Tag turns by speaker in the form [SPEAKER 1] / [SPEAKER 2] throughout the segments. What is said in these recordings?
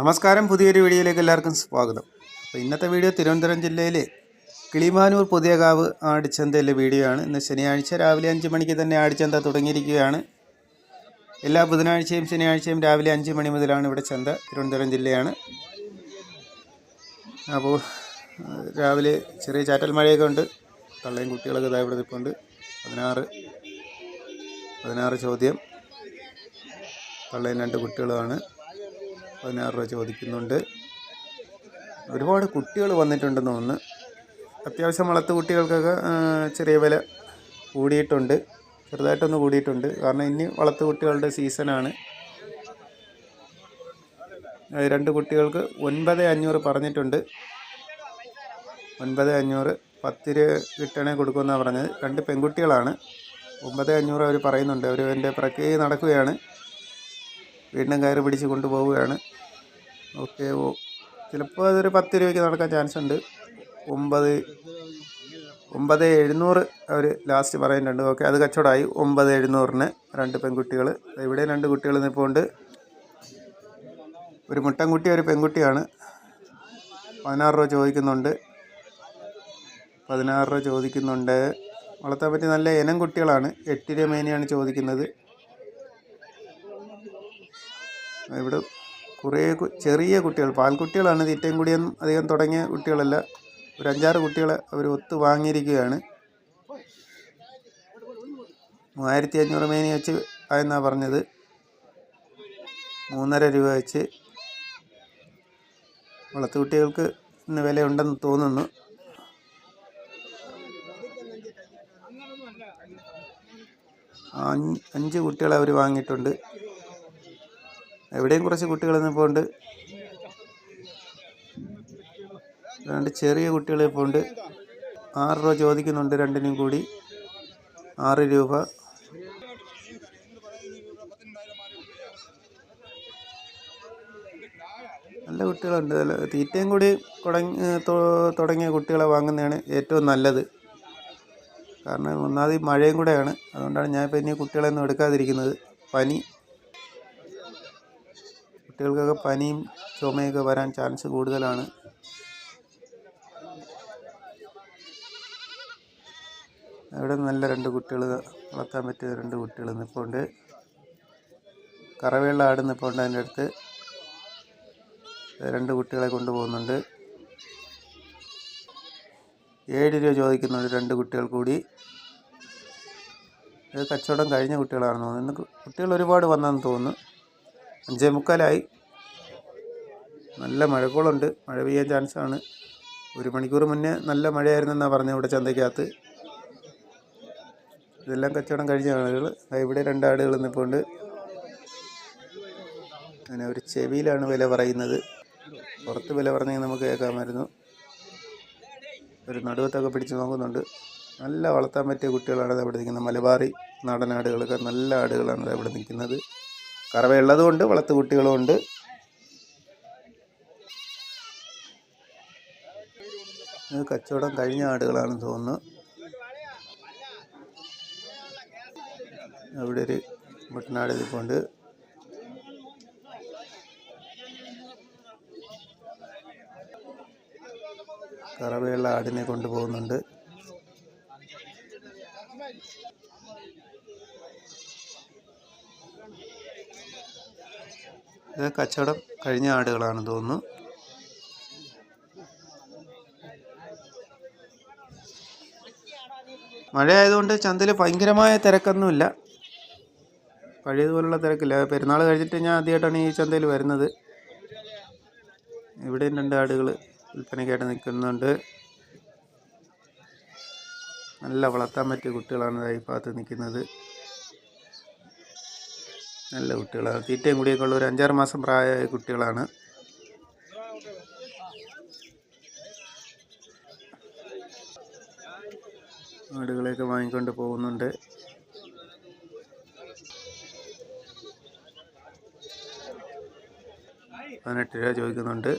[SPEAKER 1] നമസ്കാരം. പുതിയൊരു വീഡിയോയിലേക്ക് എല്ലാവർക്കും സ്വാഗതം. അപ്പോൾ ഇന്നത്തെ വീഡിയോ തിരുവനന്തപുരം ജില്ലയിലെ കിളിമാനൂർ പുതിയകാവ് ആടിച്ചന്തയിലെ വീഡിയോ ആണ്. ഇന്ന് ശനിയാഴ്ച രാവിലെ അഞ്ച് മണിക്ക് തന്നെ ആടിച്ചന്ത തുടങ്ങിയിരിക്കുകയാണ്. എല്ലാ ബുധനാഴ്ചയും ശനിയാഴ്ചയും രാവിലെ അഞ്ച് മണി മുതലാണ് ഇവിടെ ചന്ത തിരുവനന്തപുരം ജില്ലയാണ്. അപ്പോൾ രാവിലെ ചെറിയ ചാറ്റൽ മഴയൊക്കെ ഉണ്ട്. തള്ളയും കുട്ടികളൊക്കെ ഇതാ ഇവിടെ നിൽപ്പുണ്ട്. പതിനാറ് പതിനാറ് ചോദ്യം. തള്ളയും രണ്ട് കുട്ടികളുമാണ്. പതിനാറ് രൂപ ചോദിക്കുന്നുണ്ട്. ഒരുപാട് കുട്ടികൾ വന്നിട്ടുണ്ടെന്ന് തോന്നുന്നു. അത്യാവശ്യം വളർത്തു കുട്ടികൾക്കൊക്കെ ചെറിയ വില കൂടിയിട്ടുണ്ട്. ചെറുതായിട്ടൊന്ന് കൂടിയിട്ടുണ്ട്. കാരണം ഇനി വളർത്തു കുട്ടികളുടെ സീസണാണ് രണ്ട് കുട്ടികൾക്ക് ഒൻപത് അഞ്ഞൂറ് പറഞ്ഞിട്ടുണ്ട്. ഒൻപത് അഞ്ഞൂറ് പത്ത് രൂപ കിട്ടണേ കൊടുക്കുമെന്നാണ് പറഞ്ഞത്. രണ്ട് പെൺകുട്ടികളാണ്. ഒമ്പത് അഞ്ഞൂറ് അവർ പറയുന്നുണ്ട്. അവർ എന്റെ പ്രക്രിയ നടക്കുകയാണ്. വീണ്ടും കയറി പിടിച്ച് കൊണ്ടുപോവുകയാണ്. ഓക്കെ ഓ ചിലപ്പോൾ അതൊരു പത്ത് രൂപയ്ക്ക് നടക്കാൻ ചാൻസ് ഉണ്ട്. ഒമ്പത് ഒമ്പത് എഴുന്നൂറ് അവർ ലാസ്റ്റ് പറയുന്നുണ്ട്. ഓക്കെ അത് കച്ചവടമായി. ഒമ്പത് എഴുന്നൂറിന് രണ്ട് പെൺകുട്ടികൾ ഇവിടെ രണ്ട് കുട്ടികൾ നിൽപ്പുണ്ട് ഒരു മുട്ടൻകുട്ടി ഒരു പെൺകുട്ടിയാണ്. പതിനാറ് രൂപ ചോദിക്കുന്നുണ്ട്. പതിനാറ് രൂപ ചോദിക്കുന്നുണ്ട്. വളർത്താൻ പറ്റിയ നല്ല ഇനം കുട്ടികളാണ്. എട്ട് രൂപ മേനെയാണ് ചോദിക്കുന്നത്. ഇവിടെ കുറേ ചെറിയ കുട്ടികൾ പാൽക്കുട്ടികളാണ് തീറ്റയും കൂടിയൊന്നും അധികം തുടങ്ങിയ കുട്ടികളല്ല. ഒരു അഞ്ചാറ് കുട്ടികളെ അവർ ഒത്തു വാങ്ങിയിരിക്കുകയാണ്. മൂവായിരത്തി അഞ്ഞൂറ് മേനി വെച്ച് എന്നാണ് പറഞ്ഞത്. മൂന്നര രൂപ വെച്ച് വളർത്തു കുട്ടികൾക്ക് ഇന്ന് വിലയുണ്ടെന്ന് തോന്നുന്നു. അഞ്ച് കുട്ടികളെ അവർ വാങ്ങിയിട്ടുണ്ട്. എവിടെയും കുറച്ച് കുട്ടികൾ ഉണ്ട് രണ്ട് ചെറിയ കുട്ടികൾ ഉണ്ട് ആറ് രൂപ ചോദിക്കുന്നുണ്ട് രണ്ടിനും കൂടി. ആറ് രൂപ. നല്ല കുട്ടികളുണ്ട്. തീറ്റയും കൂടി തുടങ്ങിയ കുട്ടികളെ വാങ്ങുന്നതാണ് ഏറ്റവും നല്ലത്. കാരണം ഒന്നാമത് മഴയും കൂടെയാണ്. അതുകൊണ്ടാണ് ഞാൻ ഇനി കുട്ടികളെയൊന്നും എടുക്കാതിരിക്കുന്നത്. പനി കുട്ടികൾക്കൊക്കെ പനിയും ചുമയൊക്കെ വരാൻ ചാൻസ് കൂടുതലാണ്. അവിടെ നല്ല രണ്ട് കുട്ടികൾ വളർത്താൻ പറ്റിയ രണ്ട് കുട്ടികൾ നിൽപ്പുണ്ട് കറവയുള്ള ആട് നിൽപ്പുണ്ട് അതിന്റെ അടുത്ത്. രണ്ട് കുട്ടികളെ കൊണ്ടുപോകുന്നുണ്ട്. ഏഴ് രൂപ ചോദിക്കുന്നുണ്ട് രണ്ട് കുട്ടികൾ കൂടി. ഇത് കച്ചവടം കഴിഞ്ഞ കുട്ടികളാണെന്ന് തോന്നുന്നു. കുട്ടികൾ ഒരുപാട് വന്നെന്ന് തോന്നുന്നു. അഞ്ചേ മുക്കാലായി നല്ല മഴക്കോളുണ്ട്. മഴ പെയ്യാൻ ചാൻസാണ്. ഒരു മണിക്കൂർ മുന്നേ നല്ല മഴയായിരുന്നെന്നാണ് പറഞ്ഞത് ഇവിടെ ചന്തയ്ക്കകത്ത്. ഇതെല്ലാം കച്ചവടം കഴിഞ്ഞ ആളുകൾ ഇവിടെ രണ്ട് ആടുകൾ നിൽപ്പുണ്ട് അങ്ങനെ ഒരു ചെവിയിലാണ് വില പറയുന്നത്. പുറത്ത് വില പറഞ്ഞെങ്കിൽ നമുക്ക് കേൾക്കാമായിരുന്നു. ഒരു നടുവത്തൊക്കെ പിടിച്ച് നോക്കുന്നുണ്ട്. നല്ല വളർത്താൻ പറ്റിയ കുട്ടികളാണ് അവിടെ നിൽക്കുന്നത്. മലബാറി നാടൻ ആടുകളൊക്കെ നല്ല ആടുകളാണ് അവിടെ നിൽക്കുന്നത്. കറവയുള്ളത് കൊണ്ട് വളർത്തു കുട്ടികളും ഉണ്ട്. ഇത് കച്ചവടം കഴിഞ്ഞ ആടുകളാണെന്ന് തോന്നുന്നു. അവിടെ ഒരു മുട്ടനാട് ഇരിപ്പുണ്ട് കറവയുള്ള ആടിനെ കൊണ്ടുപോകുന്നുണ്ട്. ഇത് കച്ചവടം കഴിഞ്ഞ ആടുകളാണെന്ന് തോന്നുന്നു. മഴ ആയതുകൊണ്ട് ചന്തയിൽ ഭയങ്കരമായ തിരക്കൊന്നുമില്ല. പഴയതുപോലുള്ള തിരക്കില്ല. പെരുന്നാൾ കഴിഞ്ഞിട്ട് ഞാൻ ആദ്യമായിട്ടാണ് ഈ ചന്തയിൽ വരുന്നത്. ഇവിടെയും രണ്ട് ആടുകൾ വിൽപ്പനയ്ക്കായിട്ട് നിൽക്കുന്നുണ്ട്. നല്ല വളർത്താൻ പറ്റിയ കുട്ടികളാണ് ഈ ഭാഗത്ത് നിൽക്കുന്നത്. നല്ല കുട്ടികളാണ്. തീറ്റയും കൂടിയൊക്കെ ഉള്ള ഒരു അഞ്ചാറ് മാസം പ്രായമായ കുട്ടികളാണ്. ആടുകളെയൊക്കെ വാങ്ങിക്കൊണ്ട് പോകുന്നുണ്ട്. പതിനെട്ട് രൂപ ചോദിക്കുന്നുണ്ട്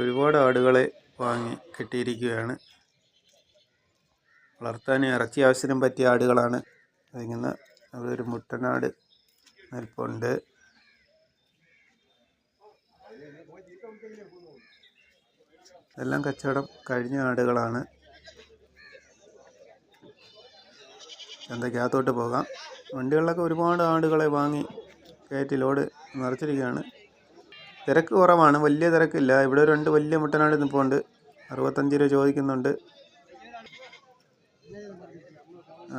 [SPEAKER 1] ഒരുപാട് ആടുകളെ വാങ്ങി കിട്ടിയിരിക്കുകയാണ്. വളർത്താൻ ഇറച്ചി ആവശ്യത്തിനും പറ്റിയ ആടുകളാണ്. അതിങ്ങനെ അവിടെ ഒരു മുട്ടനാട് നിൽപ്പുണ്ട്. എല്ലാം കച്ചവടം കഴിഞ്ഞ ആടുകളാണ്. ചന്തയ്ക്കകത്തോട്ട് പോകാം. വണ്ടികളിലൊക്കെ ഒരുപാട് ആടുകളെ വാങ്ങി കയറ്റി ലോഡ് നിറച്ചിരിക്കുകയാണ്. തിരക്ക് കുറവാണ്. വലിയ തിരക്കില്ല. ഇവിടെ രണ്ട് വലിയ മുട്ടനാട് നിൽപ്പുണ്ട് അറുപത്തഞ്ച് രൂപ ചോദിക്കുന്നുണ്ട്.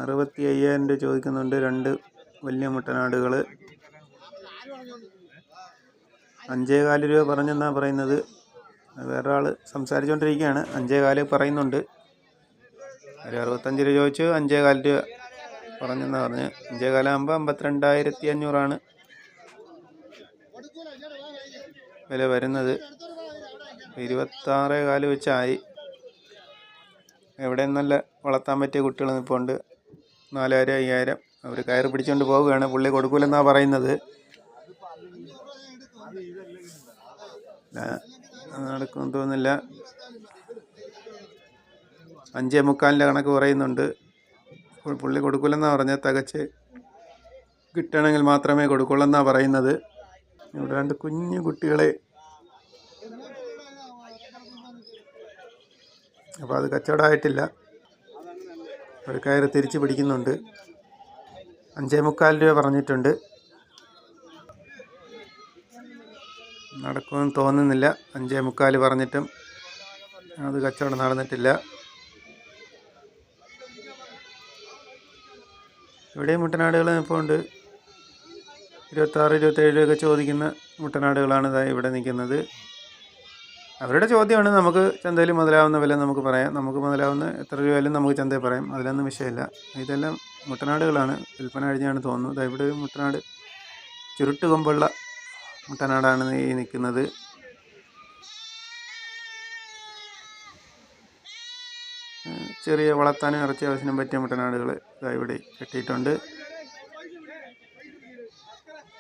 [SPEAKER 1] അറുപത്തി അയ്യായിരം രൂപ ചോദിക്കുന്നുണ്ട്. രണ്ട് വലിയ മുട്ടനാടുകൾ അഞ്ചേകാൽ രൂപ പറഞ്ഞെന്നാണ് പറയുന്നത്. വേറെ ആൾ സംസാരിച്ചുകൊണ്ടിരിക്കുകയാണ് അഞ്ചേകാൽ പറയുന്നുണ്ട്. ഒരു അറുപത്തഞ്ച് രൂപ ചോദിച്ചു. അഞ്ചേകാൽ രൂപ പറഞ്ഞെന്നാണ് പറഞ്ഞ്. അഞ്ചേകാലാകുമ്പോൾ അമ്പത്തിരണ്ടായിരത്തി അഞ്ഞൂറാണ്. വില വരുന്നത് ഇരുപത്താറ് കാൽ വെച്ചായി. എവിടെ നല്ല വളർത്താൻ പറ്റിയ കുട്ടികൾ നിൽപ്പുണ്ട് നാലായിരം അയ്യായിരം. അവർ കയറി പിടിച്ചുകൊണ്ട് പോവുകയാണ്. പുള്ളി കൊടുക്കൂലെന്നാണ് പറയുന്നത്. നടക്കുമെന്ന് തോന്നുന്നില്ല. അഞ്ചേ മുക്കാലിന്റെ കണക്ക് പറയുന്നുണ്ട്. പുള്ളി കൊടുക്കൂലെന്നാണ് പറഞ്ഞത് തികച്ച് കിട്ടണമെങ്കിൽ മാത്രമേ കൊടുക്കുള്ളൂ എന്നാണ് പറയുന്നത്. ഇവിടെ രണ്ട് കുഞ്ഞു കുട്ടികളെ. അപ്പോൾ അത് കച്ചവടമായിട്ടില്ല ഒരു കയറ് തിരിച്ച് പിടിക്കുന്നുണ്ട്. അഞ്ചേ മുക്കാൽ രൂപ പറഞ്ഞിട്ടുണ്ട്. നടക്കുമെന്ന് തോന്നുന്നില്ല. അഞ്ചേ മുക്കാൽ പറഞ്ഞിട്ടും അത് കച്ചവടം നടന്നിട്ടില്ല. ഇവിടെയും മുട്ടനാടുകൾ ഇപ്പോൾ ഉണ്ട്. ഇരുപത്താറ് ഇരുപത്തേഴ് രൂപയൊക്കെ ചോദിക്കുന്ന മുട്ടനാടുകളാണ് ഇതാ ഇവിടെ നിൽക്കുന്നത്. അവരുടെ ചോദ്യമാണ് നമുക്ക് ചന്തയിൽ മുതലാവുന്ന വില നമുക്ക് പറയാം. നമുക്ക് മുതലാവുന്ന എത്ര രൂപയായാലും നമുക്ക് ചന്തയിൽ പറയാം. അതിലൊന്നും വിഷയമില്ല. ഇതെല്ലാം മുട്ടനാടുകളാണ്. വിൽപ്പന കഴിഞ്ഞാണ് തോന്നുന്നത് ഇവിടെ ഒരു മുട്ടനാട് ചുരുട്ട് കൊമ്പുള്ള മുട്ടനാടാണ് ഈ നിൽക്കുന്നത്. ചെറിയ വളർത്താനും ഇറച്ചി ആവശ്യത്തിനും പറ്റിയ മുട്ടനാടുകൾ ഇതാ ഇവിടെ കെട്ടിയിട്ടുണ്ട്.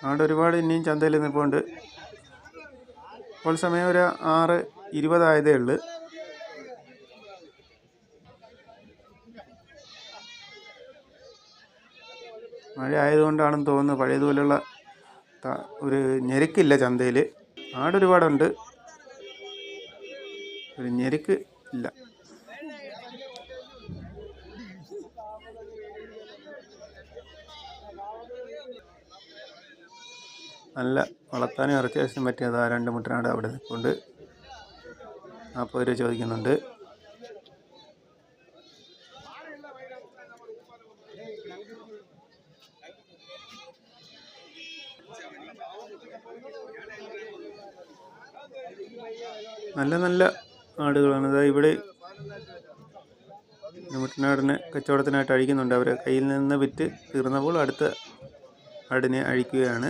[SPEAKER 1] ആട് ഒരുപാട് ഇനിയും ചന്തയിൽ നിൽപ്പുണ്ട്. ഇപ്പോൾ സമയം ഒരു ആറ് ഇരുപതായതേ ഉള്ളു. മഴ ആയതുകൊണ്ടാണെന്ന് തോന്നുന്നു. പഴയതുപോലെയുള്ള ഒരു ഞെരുക്കില്ല ചന്തയിൽ. ആടൊരുപാടുണ്ട്. ഒരു ഞെരുക്ക് ഇല്ല. നല്ല വളർത്താനും ഇറച്ചി ആവശ്യം പറ്റിയത് ആ രണ്ട് മുട്ടനാട് അവിടെ നിൽപ്പുണ്ട്. നാൽപ്പത് രൂപ ചോദിക്കുന്നുണ്ട്. നല്ല നല്ല ആടുകളാണ്. ഇതാ ഇവിടെ മുട്ടനാടിനെ കച്ചവടത്തിനായിട്ട് അഴിക്കുന്നുണ്ട്. അവരെ കയ്യിൽ നിന്ന് വിറ്റ് തീർന്നപ്പോൾ അടുത്ത ആടിനെ അഴിക്കുകയാണ്.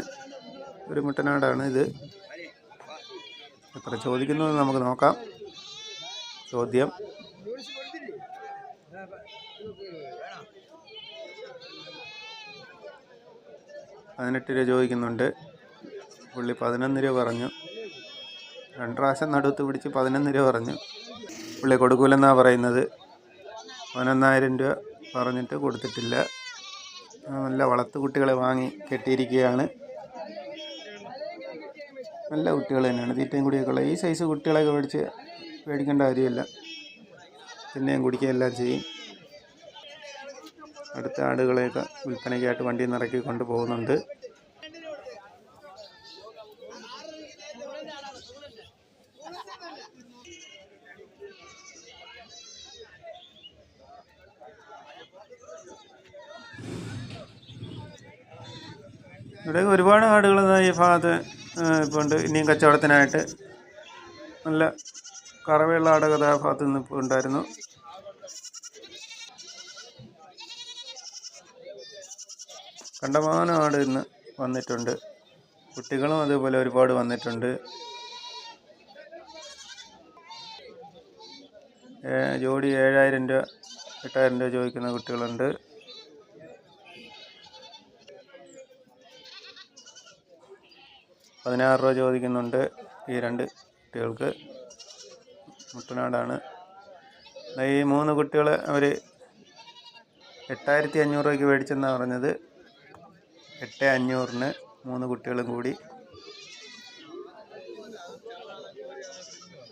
[SPEAKER 1] ഒരു മുട്ടനാടാണ് ഇത്. എത്ര ചോദിക്കുന്നത് നമുക്ക് നോക്കാം. ചോദ്യം. പതിനെട്ട് രൂപ ചോദിക്കുന്നുണ്ട്. പുള്ളി പതിനൊന്ന് രൂപ പറഞ്ഞു. രണ്ട് പ്രാവശ്യം നടുത്ത് പിടിച്ച് പതിനൊന്ന് രൂപ പറഞ്ഞു. പുള്ളി കൊടുക്കൂലെന്നാണ് പറയുന്നത്. പതിനൊന്നായിരം രൂപ പറഞ്ഞിട്ട് കൊടുത്തിട്ടില്ല. നല്ല വളർത്തു കുട്ടികളെ വാങ്ങി കെട്ടിയിരിക്കുകയാണ്. നല്ല കുട്ടികൾ തന്നെയാണ്. തീറ്റയും കുടിയൊക്കെ ഉള്ളത് ഈ സൈസ് കുട്ടികളെയൊക്കെ മേടിച്ച് മേടിക്കേണ്ട കാര്യമില്ല. പിന്നെയും കുടിക്കുകയും എല്ലാം ചെയ്യും. അടുത്ത ആടുകളെയൊക്കെ വിൽപ്പനയ്ക്കായിട്ട് വണ്ടി നിറക്കി ഇറക്കി കൊണ്ടുപോകുന്നുണ്ട്. ഇവിടെ ഒരുപാട് ആടുകൾ ഈ ഭാഗത്ത് ഇപ്പോൾ ഉണ്ട് ഇനിയും കച്ചവടത്തിനായിട്ട് നല്ല കറവയുള്ള ആട് കഥാഭാഗത്ത് ഭാഗത്ത് നിന്ന് ഇപ്പോൾ ഉണ്ടായിരുന്നു. കണ്ടമാനം ആട് ഇന്ന് വന്നിട്ടുണ്ട്. കുട്ടികളും അതേപോലെ ഒരുപാട് വന്നിട്ടുണ്ട്. ജോഡി ഏഴായിരം രൂപ എട്ടായിരം രൂപ ചോദിക്കുന്ന കുട്ടികളുണ്ട്. പതിനാറ് രൂപ ചോദിക്കുന്നുണ്ട് ഈ രണ്ട് കുട്ടികൾക്ക്. മുട്ടനാടാണ്. ഈ മൂന്ന് കുട്ടികൾ അവർ എട്ടായിരത്തി അഞ്ഞൂറ് രൂപയ്ക്ക് മേടിച്ചെന്നാണ് പറഞ്ഞത്. എട്ട് അഞ്ഞൂറിന് മൂന്ന് കുട്ടികളും കൂടി.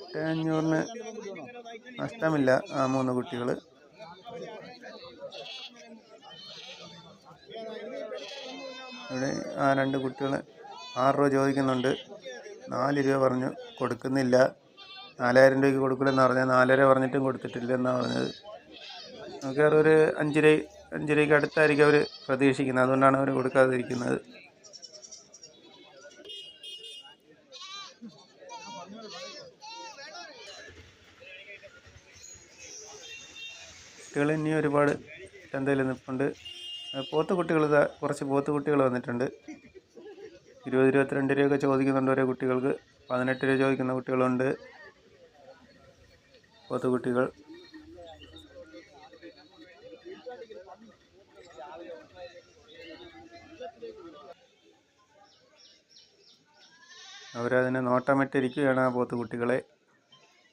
[SPEAKER 1] എട്ട് അഞ്ഞൂറിന് നഷ്ടമില്ല ആ മൂന്ന് കുട്ടികൾ ഇവിടെ ആ രണ്ട് കുട്ടികൾ ആറ് രൂപ ചോദിക്കുന്നുണ്ട്. നാല് രൂപ പറഞ്ഞു കൊടുക്കുന്നില്ല. നാലായിരം രൂപയ്ക്ക് കൊടുക്കില്ലെന്ന് പറഞ്ഞാൽ നാലര പറഞ്ഞിട്ടും കൊടുത്തിട്ടില്ല എന്നാണ് പറഞ്ഞത്. നമുക്ക് ഒരു അഞ്ച് രൂപ അഞ്ച് രൂപയ്ക്ക് അടുത്തായിരിക്കും അവർ പ്രതീക്ഷിക്കുന്നത്. അതുകൊണ്ടാണ് അവർ കൊടുക്കാതിരിക്കുന്നത്. കുട്ടികൾ ഇനി ഒരുപാട് ചന്തയിൽ നിൽപ്പുണ്ട്. പോത്ത് കുട്ടികൾ കുറച്ച് പോത്ത് കുട്ടികൾ വന്നിട്ടുണ്ട്. ഇരുപത് ഇരുപത്തിരണ്ട് രൂപയൊക്കെ ചോദിക്കുന്നുണ്ട് ഓരോ കുട്ടികൾക്ക്. പതിനെട്ട് രൂപ ചോദിക്കുന്ന കുട്ടികളുണ്ട്. പോത്ത് കുട്ടികൾ. അവരതിനെ നോട്ടമിട്ടിരിക്കുകയാണ് ആ പോത്ത് കുട്ടികളെ.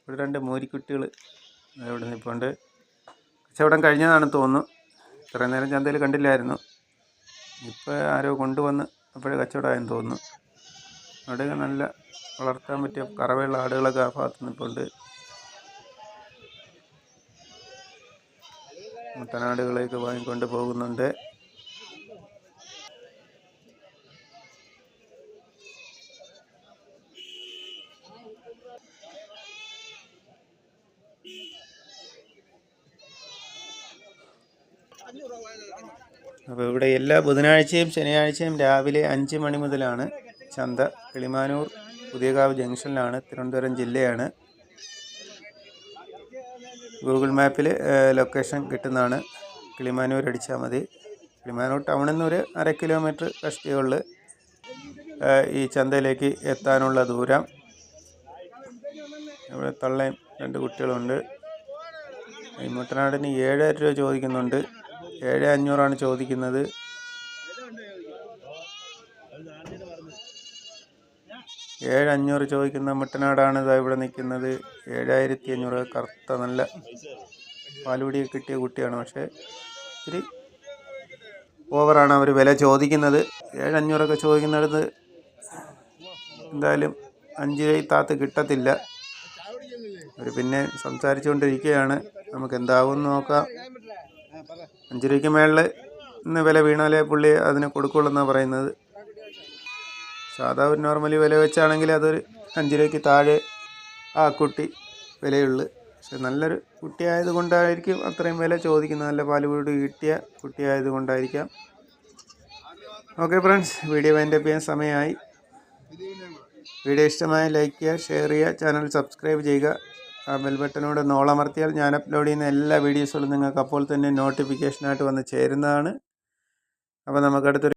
[SPEAKER 1] ഇവിടെ രണ്ട് മൂരിക്കുട്ടികൾ ഇവിടെ നിൽപ്പുണ്ട് കച്ചവടം കഴിഞ്ഞതാണെന്ന് തോന്നുന്നു. ഇത്രയും നേരം ചന്തയിൽ കണ്ടില്ലായിരുന്നു. ഇപ്പോൾ ആരോ കൊണ്ടുവന്ന് അപ്പോഴേ കച്ചവടമായെന്ന് തോന്നുന്നു. അവിടെയൊക്കെ നല്ല വളർത്താൻ പറ്റിയ കറവയുള്ള ആടുകളൊക്കെ ആ ഭാഗത്ത് നിൽപ്പുണ്ട്. മുട്ടനാടുകളെയൊക്കെ വാങ്ങിക്കൊണ്ട് പോകുന്നുണ്ട്. അപ്പോൾ ഇവിടെ എല്ലാ ബുധനാഴ്ചയും ശനിയാഴ്ചയും രാവിലെ അഞ്ച് മണി മുതലാണ് ചന്ത കിളിമാനൂർ പുതിയകാവ് ജംഗ്ഷനിലാണ് തിരുവനന്തപുരം ജില്ലയാണ്. ഗൂഗിൾ മാപ്പിൽ ലൊക്കേഷൻ കിട്ടുന്നതാണ്. കിളിമാനൂർ അടിച്ചാൽ മതി. കിളിമാനൂർ ടൗണിൽ നിന്ന് ഒരു അര കിലോമീറ്റർ കഷ്ടികളിൽ ഈ ചന്തയിലേക്ക് എത്താനുള്ള ദൂരം. ഇവിടെ തള്ളയും രണ്ട് കുട്ടികളുണ്ട്. ഈ മുട്ടനാടിന് ഏഴായിരം രൂപ ചോദിക്കുന്നുണ്ട്. ഏഴ് അഞ്ഞൂറാണ് ചോദിക്കുന്നത്. ഏഴ് അഞ്ഞൂറ് ചോദിക്കുന്ന മുട്ടനാടാണ് ഇതാ ഇവിടെ നിൽക്കുന്നത്. ഏഴായിരത്തി അഞ്ഞൂറ് കറുത്ത നല്ല പാലുപടി കിട്ടിയ കുട്ടിയാണ്. പക്ഷേ ഇത്തിരി ഓവറാണ് അവർ വില ചോദിക്കുന്നത്. ഏഴ് അഞ്ഞൂറൊക്കെ ചോദിക്കുന്നിടത്ത് എന്തായാലും അഞ്ച് താത്ത് കിട്ടത്തില്ല. അവർ പിന്നെ സംസാരിച്ചുകൊണ്ടിരിക്കുകയാണ്. നമുക്ക് എന്താവും നോക്കാം. അഞ്ച് രൂപയ്ക്ക് മേളിൽ ഇന്ന് വില വീണാലേ പുള്ളി അതിന് കൊടുക്കുള്ളൂ എന്നാണ് പറയുന്നത്. സാധാ ഒരു നോർമലി വില വെച്ചാണെങ്കിൽ അതൊരു അഞ്ച് രൂപയ്ക്ക് താഴെ ആ കുട്ടി വിലയുള്ളു. പക്ഷെ നല്ലൊരു കുട്ടിയായത് കൊണ്ടായിരിക്കും അത്രയും വില ചോദിക്കുന്നത്. നല്ല പാൽ വീട് കിട്ടിയ കുട്ടിയായത് കൊണ്ടായിരിക്കാം. ഓക്കെ ഫ്രണ്ട്സ് വീഡിയോ വൈൻഡപ്പ് ചെയ്യാൻ സമയമായി. വീഡിയോ ഇഷ്ടമായ ലൈക്ക് ചെയ്യുക ഷെയർ ചെയ്യുക ചാനൽ സബ്സ്ക്രൈബ് ചെയ്യുക. ആ ബെൽ ബട്ടനോട് നോളമർത്തിയാൽ ഞാൻ അപ്ലോഡ് ചെയ്യുന്ന എല്ലാ വീഡിയോസുകളും നിങ്ങൾക്ക് അപ്പോൾ തന്നെ നോട്ടിഫിക്കേഷനായിട്ട് വന്ന് ചേരുന്നതാണ്. അപ്പോൾ നമുക്ക് അടുത്തൊരു